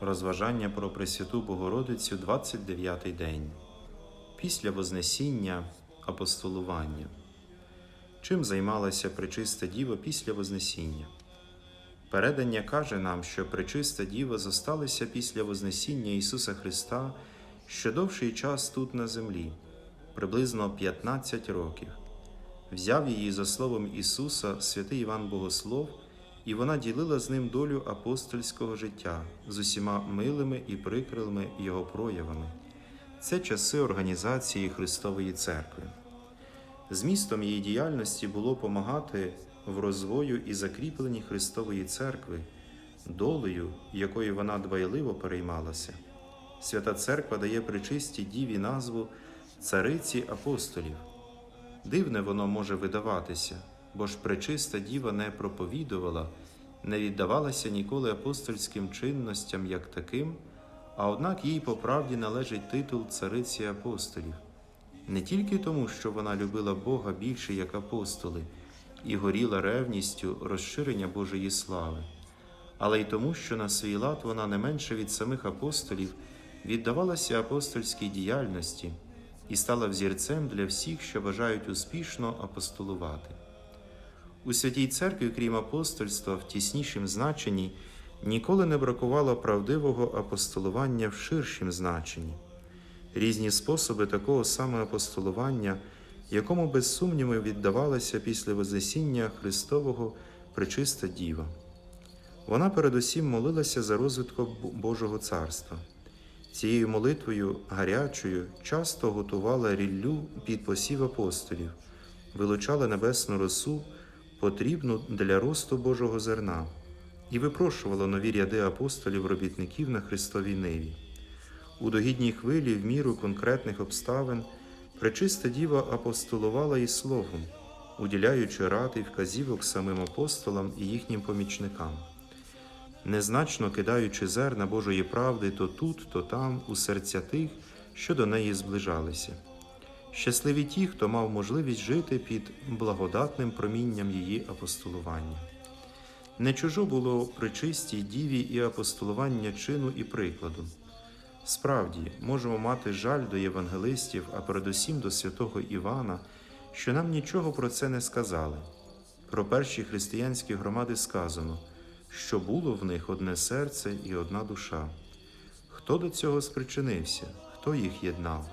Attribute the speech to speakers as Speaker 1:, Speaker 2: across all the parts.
Speaker 1: Розважання про Пресвяту Богородицю 29-й день. Після Вознесіння апостолування. Чим займалася Пречиста Діва після Вознесіння? Передання каже нам, що Пречиста Діва зосталася після Вознесіння Ісуса Христа ще довший час тут на землі, приблизно 15 років. Взяв її за словом Ісуса святий Іван Богослов, і вона ділила з ним долю апостольського життя з усіма милими і прикрилими його проявами. Це часи організації Христової Церкви. Змістом її діяльності було помагати в розвою і закріпленні Христової Церкви, долею, якою вона дбайливо переймалася. Свята Церква дає причистій діві назву Цариці апостолів. Дивне воно може видаватися, бо ж пречиста діва не проповідувала, не віддавалася ніколи апостольським чинностям як таким, а однак їй по правді належить титул цариці апостолів. Не тільки тому, що вона любила Бога більше як апостоли і горіла ревністю розширення Божої слави, але й тому, що на свій лад вона не менше від самих апостолів віддавалася апостольській діяльності і стала взірцем для всіх, що бажають успішно апостолувати. У святій церкві, крім апостольства, в тіснішім значенні ніколи не бракувало правдивого апостолування в ширшім значенні. Різні способи такого саме апостолування, якому без сумніву віддавалася після Вознесіння Христового пречиста Діва. Вона передусім молилася за розвитком Божого царства. Цією молитвою гарячою часто готувала ріллю під посів апостолів, вилучала небесну росу, потрібну для росту Божого зерна, і випрошувала нові ряди апостолів-робітників на Христовій ниві. У догідній хвилі, в міру конкретних обставин, пречиста діва апостолувала і словом, уділяючи рад і вказівок самим апостолам і їхнім помічникам незначно кидаючи зерна Божої правди то тут, то там, у серця тих, що до неї зближалися. Щасливі ті, хто мав можливість жити під благодатним промінням її апостолування. Не чужо було при чистій діві і апостолування чину і прикладу. Справді, можемо мати жаль до євангелистів, а передусім до святого Івана, що нам нічого про це не сказали. Про перші християнські громади сказано що було в них одне серце і одна душа. Хто до цього спричинився, хто їх єднав,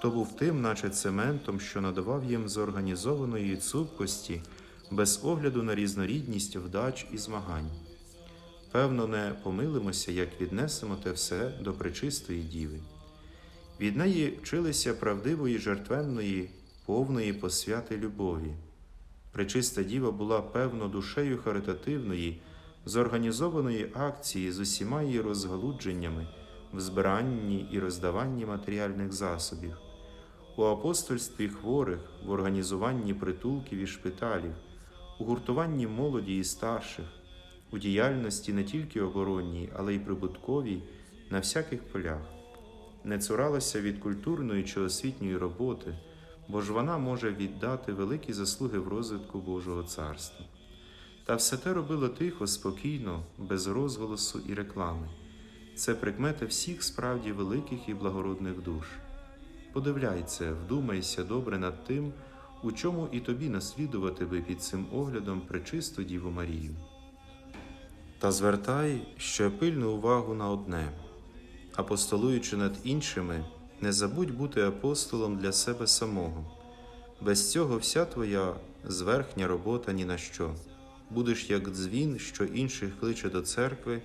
Speaker 1: хто був тим, наче цементом, що надавав їм зорганізованої цупкості, без огляду на різнорідність вдач і змагань. Певно, не помилимося, як віднесемо те все до пречистої діви. Від неї вчилися правдивої, жертвенної, повної посвяти любові. Пречиста діва була певно душею харитативної з організованої акції з усіма її розгалудженнями в збиранні і роздаванні матеріальних засобів, у апостольстві хворих, в організуванні притулків і шпиталів, у гуртуванні молоді і старших, у діяльності не тільки оборонній, але й прибутковій на всяких полях, не цуралася від культурної чи освітньої роботи, бо ж вона може віддати великі заслуги в розвитку Божого царства. Та все те робило тихо, спокійно, без розголосу і реклами. Це прикмета всіх справді великих і благородних душ. Подивляйся, вдумайся добре над тим, у чому і тобі наслідувати би під цим оглядом пречисту Діву Марію. Та звертай ще пильну увагу на одне апостолуючи над іншими, не забудь бути апостолом для себе самого. Без цього вся твоя зверхня робота ні на що будеш як дзвін, що інших кличе до церкви,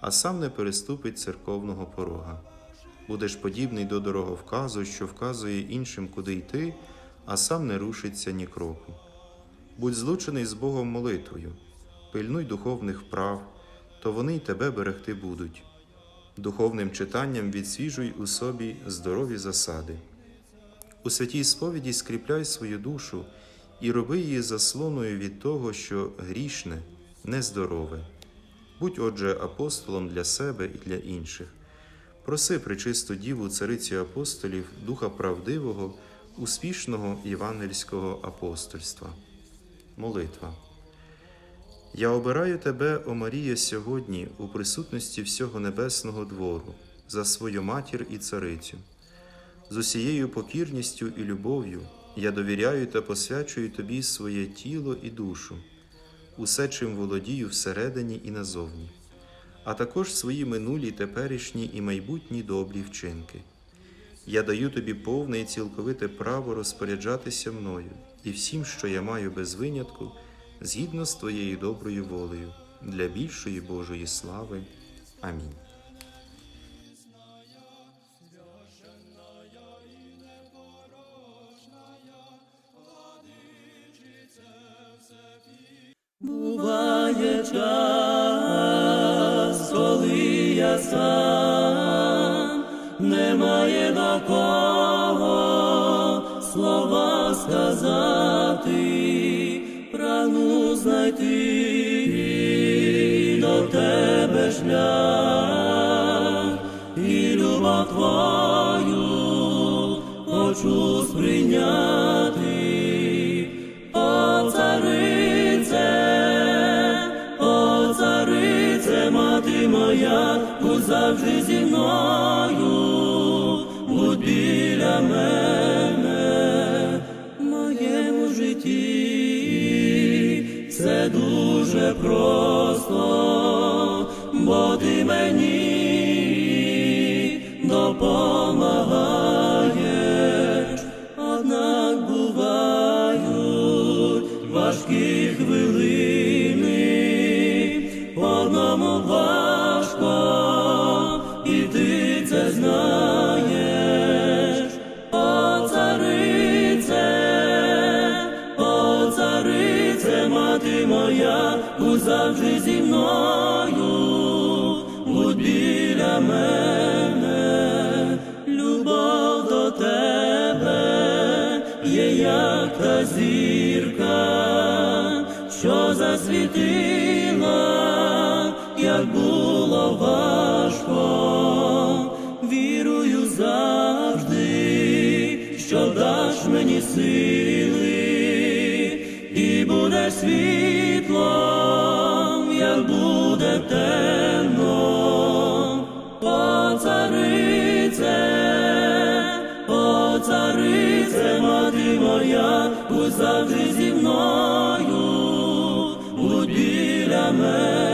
Speaker 1: а сам не переступить церковного порога. Будеш подібний до дороговказу, що вказує іншим, куди йти, а сам не рушиться ні кроку. Будь злучений з Богом молитвою, пильнуй духовних вправ, то вони й тебе берегти будуть. Духовним читанням відсвіжуй у собі здорові засади. У святій сповіді скріпляй свою душу і роби її заслоною від того, що грішне, нездорове. Будь, отже, апостолом для себе і для інших. Проси причисту Діву, царицю апостолів, духа правдивого, успішного євангельського апостольства. Молитва. Я обираю тебе, о Марія, сьогодні у присутності всього небесного двору, за свою матір і царицю. З усією покірністю і любов'ю я довіряю та посвячую тобі своє тіло і душу, усе, чим володію всередині і назовні, а також свої минулі, теперішні і майбутні добрі вчинки. Я даю тобі повне і цілковите право розпоряджатися мною і всім, що я маю без винятку, згідно з твоєю доброю волею, для більшої Божої слави. Амінь.
Speaker 2: Буває час, сам, немає до кого слова сказати, прагну знайти до тебе шлях, і любов твою хочу сприйняти. Завжди зі мною, будь біля мене, любов до тебе є як та зірка, що засвітила, як було важко, вірую завжди, що даш мені сили, і буде світлом, як буде темно, о царице, о царице, мати моя, будь завжди зі мною, будь біля мене,